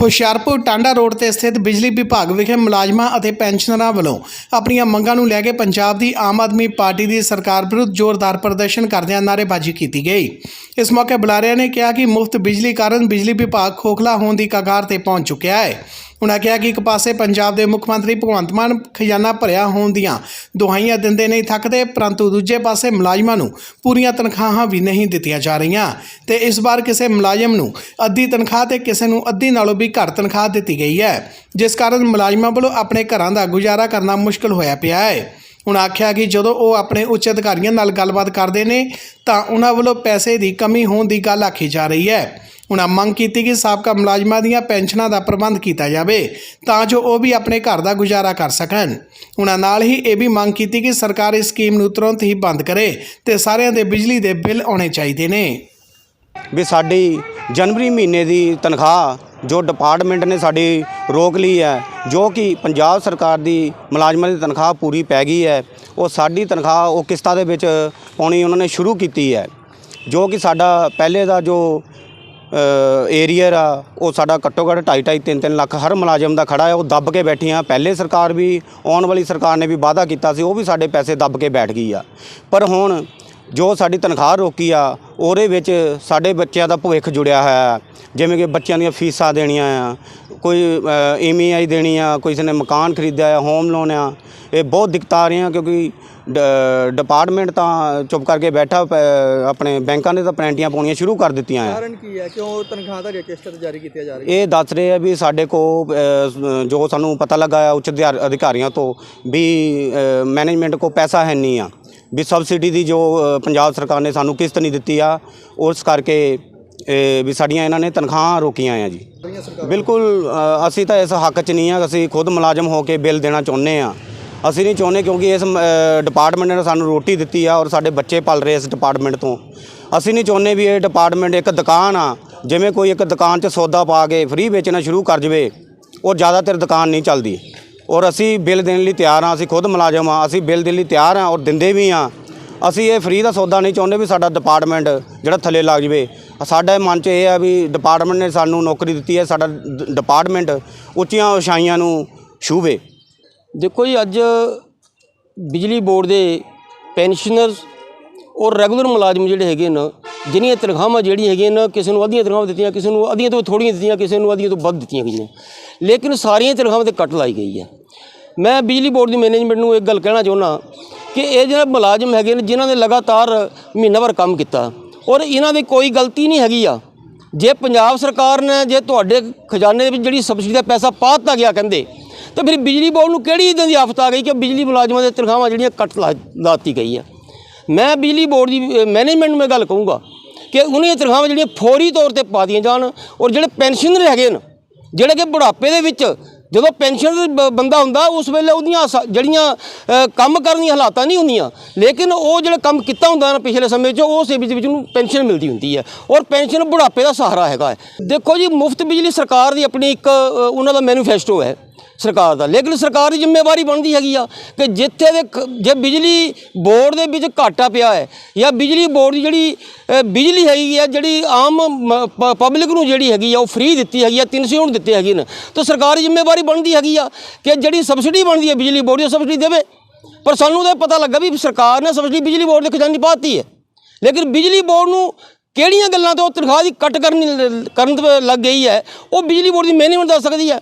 Hoshiarpur Tanda road ਤੇ ਸਥਿਤ ਬਿਜਲੀ ਵਿਭਾਗ ਵਿਖੇ ਮੁਲਾਜ਼ਮਾਂ ਅਤੇ ਪੈਨਸ਼ਨਰਾਂ ਵੱਲੋਂ ਆਪਣੀਆਂ ਮੰਗਾਂ ਨੂੰ ਲੈ ਕੇ ਪੰਜਾਬ ਦੀ ਆਮ ਆਦਮੀ ਪਾਰਟੀ ਦੀ ਸਰਕਾਰ ਵਿਰੁੱਧ ਜ਼ੋਰਦਾਰ ਪ੍ਰਦਰਸ਼ਨ ਕਰਦਿਆਂ ਨਾਅਰੇਬਾਜ਼ੀ ਕੀਤੀ ਗਈ। ਇਸ ਮੌਕੇ ਬੁਲਾਰਿਆਂ ਨੇ ਕਿਹਾ ਕਿ ਮੁਫਤ ਬਿਜਲੀ ਕਾਰਨ ਬਿਜਲੀ ਵਿਭਾਗ ਖੋਖਲਾ ਹੋਣ ਦੀ ਕਗਾਰ ਤੇ ਪਹੁੰਚ ਚੁੱਕਿਆ ਹੈ। ਉਨ੍ਹਾਂ ਕਿਹਾ ਕਿ ਇੱਕ ਪਾਸੇ ਪੰਜਾਬ ਦੇ ਮੁੱਖ ਮੰਤਰੀ ਭਗਵੰਤ ਮਾਨ ਖਜ਼ਾਨਾ ਭਰਿਆ ਹੋਣ ਦੀਆਂ ਦੁਹਾਈਆਂ ਦਿੰਦੇ ਨਹੀਂ ਥੱਕਦੇ, ਪਰੰਤੂ ਦੂਜੇ ਪਾਸੇ ਮੁਲਾਜ਼ਮਾਂ ਨੂੰ ਪੂਰੀਆਂ ਤਨਖਾਹਾਂ ਵੀ ਨਹੀਂ ਦਿੱਤੀਆਂ ਜਾ ਰਹੀਆਂ। ਤੇ ਇਸ ਵਾਰ ਕਿਸੇ ਮੁਲਾਜ਼ਮ ਨੂੰ ਅੱਧੀ ਤਨਖਾਹ ਤੇ ਕਿਸੇ ਨੂੰ ਅੱਧੀ ਨਾਲੋਂ ਵੀ ਘੱਟ ਤਨਖਾਹ ਦਿੱਤੀ ਗਈ ਹੈ, ਜਿਸ ਕਾਰਨ ਮੁਲਾਜ਼ਮਾਂ ਵੱਲੋਂ ਆਪਣੇ ਘਰਾਂ ਦਾ ਗੁਜ਼ਾਰਾ ਕਰਨਾ ਮੁਸ਼ਕਲ ਹੋਇਆ ਪਿਆ ਹੈ। ਉਹਨਾਂ ਆਖਿਆ ਕਿ ਜਦੋਂ ਉਹ ਆਪਣੇ ਉੱਚ ਅਧਿਕਾਰੀਆਂ ਨਾਲ ਗੱਲਬਾਤ ਕਰਦੇ ਨੇ, ਤਾਂ ਉਹਨਾਂ ਵੱਲੋਂ ਪੈਸੇ ਦੀ ਕਮੀ ਹੋਣ ਦੀ ਗੱਲ ਆਖੀ ਜਾ ਰਹੀ ਹੈ। ਉਹਨਾਂ ਮੰਗ ਕੀਤੀ ਕਿ ਸਾਬਕਾ ਮੁਲਾਜ਼ਮਾਂ ਦੀਆਂ ਪੈਨਸ਼ਨਾਂ ਦਾ ਪ੍ਰਬੰਧ ਕੀਤਾ ਜਾਵੇ, ਤਾਂ ਜੋ ਉਹ ਵੀ ਆਪਣੇ ਘਰ ਦਾ ਗੁਜ਼ਾਰਾ ਕਰ ਸਕਣ। ਉਹਨਾਂ ਨਾਲ ਹੀ ਇਹ ਵੀ ਮੰਗ ਕੀਤੀ ਕਿ ਸਰਕਾਰ ਇਸ ਸਕੀਮ ਨੂੰ ਤੁਰੰਤ ਹੀ ਬੰਦ ਕਰੇ ਤੇ ਸਾਰਿਆਂ ਦੇ ਬਿਜਲੀ ਦੇ ਬਿੱਲ ਆਉਣੇ ਚਾਹੀਦੇ ਨੇ। ਵੀ ਸਾਡੀ ਜਨਵਰੀ ਮਹੀਨੇ ਦੀ ਤਨਖਾਹ ਜੋ ਡਿਪਾਰਟਮੈਂਟ ਨੇ ਸਾਡੀ ਰੋਕ ਲਈ ਹੈ, ਜੋ ਕਿ ਪੰਜਾਬ ਸਰਕਾਰ ਦੀ ਮੁਲਾਜ਼ਮਾਂ ਦੀ ਤਨਖਾਹ ਪੂਰੀ ਪੈ ਗਈ ਹੈ, ਉਹ ਸਾਡੀ ਤਨਖਾਹ ਉਹ ਕਿਸ਼ਤਾਂ ਦੇ ਵਿੱਚ ਪਾਉਣੀ ਉਹਨਾਂ ਨੇ ਸ਼ੁਰੂ ਕੀਤੀ ਹੈ। ਜੋ ਕਿ ਸਾਡਾ ਪਹਿਲੇ ਦਾ ਜੋ ਏਰੀਅਰ ਆ, ਉਹ ਸਾਡਾ ਘੱਟੋ ਘੱਟ 2.5 2.5 3 3 ਲੱਖ ਹਰ ਮੁਲਾਜ਼ਮ ਦਾ ਖੜਾ ਹੈ, ਉਹ ਦੱਬ ਕੇ ਬੈਠੀਆਂ। ਪਹਿਲੇ ਸਰਕਾਰ ਵੀ, ਆਉਣ ਵਾਲੀ ਸਰਕਾਰ ਨੇ ਵੀ ਵਾਅਦਾ ਕੀਤਾ ਸੀ, ਉਹ ਵੀ ਸਾਡੇ ਪੈਸੇ ਦੱਬ ਕੇ ਬੈਠ ਗਈ ਆ। ਪਰ ਹੁਣ ਜੋ ਸਾਡੀ ਤਨਖਾਹ ਰੋਕੀ ਆ ਉਹਦੇ ਵਿੱਚ ਸਾਡੇ ਬੱਚਿਆਂ ਦਾ ਭਵਿੱਖ ਜੁੜਿਆ ਹੋਇਆ ਹੈ ਜਿਵੇਂ ਕਿ ਬੱਚਿਆਂ ਦੀਆਂ ਫੀਸਾਂ ਦੇਣੀਆਂ ਆ ਕੋਈ ਈਐਮਆਈ ਦੇਣੀ ਆ ਕਿਸੇ ਨੇ ਮਕਾਨ ਖਰੀਦਿਆ ਆ ਹੋਮ ਲੋਨ ਆ ਇਹ ਬਹੁਤ ਦਿੱਕਤਾਂ ਆ ਰਹੀਆਂ ਕਿਉਂਕਿ ਡਿਪਾਰਟਮੈਂਟ ਤਾਂ ਚੁੱਪ ਕਰਕੇ ਬੈਠਾ ਆਪਣੇ ਬੈਂਕਾਂ ਨੇ ਤਾਂ ਪੈਨਲਟੀਆਂ ਪਾਉਣੀਆਂ ਸ਼ੁਰੂ ਕਰ ਦਿੱਤੀਆਂ ਆ। ਕਾਰਨ ਕੀ ਹੈ ਕਿਉਂ ਤਨਖਾਹ ਦਾ ਕਿਸ਼ਤ ਜਾਰੀ ਕੀਤੀਆਂ ਜਾ ਰਹੀਆਂ? ਇਹ ਦੱਸ ਰਹੇ ਆ ਵੀ ਸਾਡੇ ਕੋ ਜੋ ਸਾਨੂੰ ਪਤਾ ਲੱਗਾ ਹੈ ਉੱਚ ਅਧਿਕਾਰ- ਅਧਿਕਾਰੀਆਂ ਤੋਂ ਵੀ ਮੈਨੇਜਮੈਂਟ ਕੋ ਪੈਸਾ ਹੈ ਨਹੀਂ ਆ। ਵੀ ਸਬਸਿਡੀ ਦੀ ਜੋ ਪੰਜਾਬ ਸਰਕਾਰ ਨੇ ਸਾਨੂੰ ਕਿਸ਼ਤ ਨਹੀਂ ਦਿੱਤੀ ਆ, ਉਸ ਕਰਕੇ ਵੀ ਸਾਡੀਆਂ ਇਹਨਾਂ ਨੇ ਤਨਖਾਹਾਂ ਰੋਕੀਆਂ ਆ ਜੀ। ਬਿਲਕੁਲ ਅਸੀਂ ਤਾਂ ਇਸ ਹੱਕ 'ਚ ਨਹੀਂ ਆ, ਅਸੀਂ ਖੁਦ ਮੁਲਾਜ਼ਮ ਹੋ ਕੇ ਬਿੱਲ ਦੇਣਾ ਚਾਹੁੰਦੇ ਆ। ਅਸੀਂ ਨਹੀਂ ਚਾਹੁੰਦੇ ਕਿਉਂਕਿ ਇਸ ਡਿਪਾਰਟਮੈਂਟ ਨੇ ਸਾਨੂੰ ਰੋਟੀ ਦਿੱਤੀ ਆ ਔਰ ਸਾਡੇ ਬੱਚੇ ਪਲ ਰਹੇ ਇਸ ਡਿਪਾਰਟਮੈਂਟ ਤੋਂ। ਅਸੀਂ ਨਹੀਂ ਚਾਹੁੰਦੇ ਵੀ ਇਹ ਡਿਪਾਰਟਮੈਂਟ ਇੱਕ ਦੁਕਾਨ ਆ, ਜਿਵੇਂ ਕੋਈ ਇੱਕ ਦੁਕਾਨ 'ਚ ਸੌਦਾ ਪਾ ਕੇ ਫ੍ਰੀ ਵੇਚਣਾ ਸ਼ੁਰੂ ਕਰ ਜਵੇ, ਉਹ ਜ਼ਿਆਦਾਤਰ ਦੁਕਾਨ ਨਹੀਂ ਚੱਲਦੀ। ਔਰ ਅਸੀਂ ਬਿੱਲ ਦੇਣ ਲਈ ਤਿਆਰ ਹਾਂ, ਅਸੀਂ ਖੁਦ ਮੁਲਾਜ਼ਮ ਹਾਂ, ਅਸੀਂ ਬਿੱਲ ਦੇਣ ਲਈ ਤਿਆਰ ਹਾਂ ਔਰ ਦਿੰਦੇ ਵੀ ਹਾਂ। ਅਸੀਂ ਇਹ ਫ੍ਰੀ ਦਾ ਸੌਦਾ ਨਹੀਂ ਚਾਹੁੰਦੇ ਵੀ ਸਾਡਾ ਡਿਪਾਰਟਮੈਂਟ ਜਿਹੜਾ ਥੱਲੇ ਲੱਗ ਜਵੇ। ਸਾਡਾ ਮਨ 'ਚ ਇਹ ਆ ਵੀ ਡਿਪਾਰਟਮੈਂਟ ਨੇ ਸਾਨੂੰ ਨੌਕਰੀ ਦਿੱਤੀ ਹੈ, ਸਾਡਾ ਡ- ਡਿਪਾਰਟਮੈਂਟ ਉੱਚੀਆਂ ਉਚਾਈਆਂ ਨੂੰ ਛੂਵੇ। ਦੇਖੋ ਜੀ, ਅੱਜ ਬਿਜਲੀ ਬੋਰਡ ਦੇ ਪੈਨਸ਼ਨਰਸ ਔਰ ਰੈਗੂਲਰ ਮੁਲਾਜ਼ਮ ਜਿਹੜੇ ਹੈਗੇ ਨੇ ਜਿਨ੍ਹਾਂ ਤਨਖਾਹਾਂ ਜਿਹੜੀਆਂ ਹੈਗੀਆਂ ਨੇ, ਕਿਸੇ ਨੂੰ ਅੱਧੀਆਂ ਤਨਖਾਹਾਂ ਦਿੱਤੀਆਂ, ਕਿਸੇ ਨੂੰ ਅੱਧੀਆਂ ਤੋਂ ਥੋੜ੍ਹੀਆਂ ਦਿੱਤੀਆਂ, ਕਿਸੇ ਨੂੰ ਅੱਧੀਆਂ ਤੋਂ ਵੱਧ ਦਿੱਤੀਆਂ ਗਈਆਂ ਲੇਕਿਨ ਸਾਰੀਆਂ ਤਨਖਾਹਾਂ ਤੇ ਕੱਟ ਲਾਈ ਗਈ ਹੈ। ਮੈਂ ਬਿਜਲੀ ਬੋਰਡ ਦੀ ਮੈਨੇਜਮੈਂਟ ਨੂੰ ਇੱਕ ਗੱਲ ਕਹਿਣਾ ਚਾਹੁੰਦਾ ਕਿ ਇਹ ਜਿਹੜੇ ਮੁਲਾਜ਼ਮ ਹੈਗੇ ਨੇ, ਜਿਨ੍ਹਾਂ ਨੇ ਲਗਾਤਾਰ ਮਹੀਨਾ ਭਰ ਕੰਮ ਕੀਤਾ ਔਰ ਇਹਨਾਂ ਦੀ ਕੋਈ ਗਲਤੀ ਨਹੀਂ ਹੈਗੀ ਆ। ਜੇ ਪੰਜਾਬ ਸਰਕਾਰ ਨੇ, ਜੇ ਤੁਹਾਡੇ ਖਜ਼ਾਨੇ ਦੇ ਵਿੱਚ ਜਿਹੜੀ ਸਬਸਿਡੀ ਦਾ ਪੈਸਾ ਪਾ ਦਿੱਤਾ ਗਿਆ ਕਹਿੰਦੇ, ਤਾਂ ਫਿਰ ਬਿਜਲੀ ਬੋਰਡ ਨੂੰ ਕਿਹੜੀ ਇਦਾਂ ਦੀ ਆਫਤ ਆ ਗਈ ਕਿ ਬਿਜਲੀ ਮੁਲਾਜ਼ਮਾਂ ਦੇ ਤਨਖਾਹਾਂ ਜਿਹੜੀਆਂ ਕੱਟ ਲਾ ਲਾਤੀ ਗਈ ਆ? ਮੈਂ ਬਿਜਲੀ ਬੋਰਡ ਦੀ ਮੈਨੇਜਮੈਂਟ ਨੂੰ ਇਹ ਗੱਲ ਕਹੂੰਗਾ ਕਿ ਉਹਨਾਂ ਦੀਆਂ ਤਨਖਾਹਾਂ ਜਿਹੜੀਆਂ ਫੌਰੀ ਤੌਰ ਤੇ ਪਾ ਦੀਆਂ ਜਾਣ ਔਰ ਜਿਹੜੇ ਪੈਨਸ਼ਨਰ ਹੈਗੇ ਨੇ, ਜਿਹੜੇ ਕਿ ਬੁਢਾਪੇ ਦੇ ਵਿੱਚ ਜਦੋਂ ਪੈਨਸ਼ਨ ਬੰਦਾ ਹੁੰਦਾ, ਉਸ ਵੇਲੇ ਉਹਦੀਆਂ ਸ- ਜਿਹੜੀਆਂ ਕੰਮ ਕਰਨ ਦੀਆਂ ਹਾਲਾਤਾਂ ਨਹੀਂ ਹੁੰਦੀਆਂ। ਲੇਕਿਨ ਉਹ ਜਿਹੜਾ ਕੰਮ ਕੀਤਾ ਹੁੰਦਾ ਨਾ ਪਿਛਲੇ ਸਮੇਂ 'ਚ ਉਸ ਵਿੱਚ ਵਿੱਚ ਉਹਨੂੰ ਪੈਨਸ਼ਨ ਮਿਲਦੀ ਹੁੰਦੀ ਹੈ। ਔਰ ਪੈਨਸ਼ਨ ਬੁਢਾਪੇ ਦਾ ਸਹਾਰਾ ਹੈਗਾ ਹੈ। ਦੇਖੋ ਜੀ, ਮੁਫਤ ਬਿਜਲੀ ਸਰਕਾਰ ਦੀ ਆਪਣੀ ਇੱਕ ਉਹਨਾਂ ਦਾ ਮੈਨੀਫੈਸਟੋ ਹੈ। ਸਰਕਾਰ ਦਾ। ਲੇਕਿਨ ਸਰਕਾਰ ਦੀ ਜ਼ਿੰਮੇਵਾਰੀ ਬਣਦੀ ਹੈਗੀ ਆ ਕਿ ਜਿੱਥੇ ਦੇ ਜੇ ਬਿਜਲੀ ਬੋਰਡ ਦੇ ਵਿੱਚ ਘਾਟਾ ਪਿਆ ਹੈ ਜਾਂ ਬਿਜਲੀ ਬੋਰਡ ਦੀ ਜਿਹੜੀ ਬਿਜਲੀ ਹੈਗੀ ਆ, ਜਿਹੜੀ ਆਮ ਪਬਲਿਕ ਨੂੰ ਜਿਹੜੀ ਹੈਗੀ ਆ, ਉਹ ਫ੍ਰੀ ਦਿੱਤੀ ਹੈਗੀ ਆ 300 ਯੂਨਿਟ ਦਿੱਤੇ ਹੈਗੇ ਨੇ। ਤਾਂ ਸਰਕਾਰ ਦੀ ਜ਼ਿੰਮੇਵਾਰੀ ਬਣਦੀ ਹੈਗੀ ਆ ਕਿ ਜਿਹੜੀ ਸਬਸਿਡੀ ਬਣਦੀ ਹੈ ਬਿਜਲੀ ਬੋਰਡ ਦੀ ਸਬਸਿਡੀ ਦੇਵੇ। ਪਰ ਸਾਨੂੰ ਤਾਂ ਪਤਾ ਲੱਗਾ ਵੀ ਸਰਕਾਰ ਨੇ ਸਬਸਿਡੀ ਬਿਜਲੀ ਬੋਰਡ ਦੇ ਖਜ਼ਾਨੇ ਪਾਤੀ ਹੈ। ਲੇਕਿਨ ਬਿਜਲੀ ਬੋਰਡ ਨੂੰ ਕਿਹੜੀਆਂ ਗੱਲਾਂ ਤੋਂ ਤਨਖਾਹ ਦੀ ਕੱਟ ਕਰਨੀ ਕਰਨ ਲੱਗ ਗਈ ਹੈ? ਉਹ ਬਿਜਲੀ ਬੋਰਡ ਦੀ ਮੈਨੇਜਮੈਂਟ ਦੱਸ ਸਕਦੀ ਹੈ।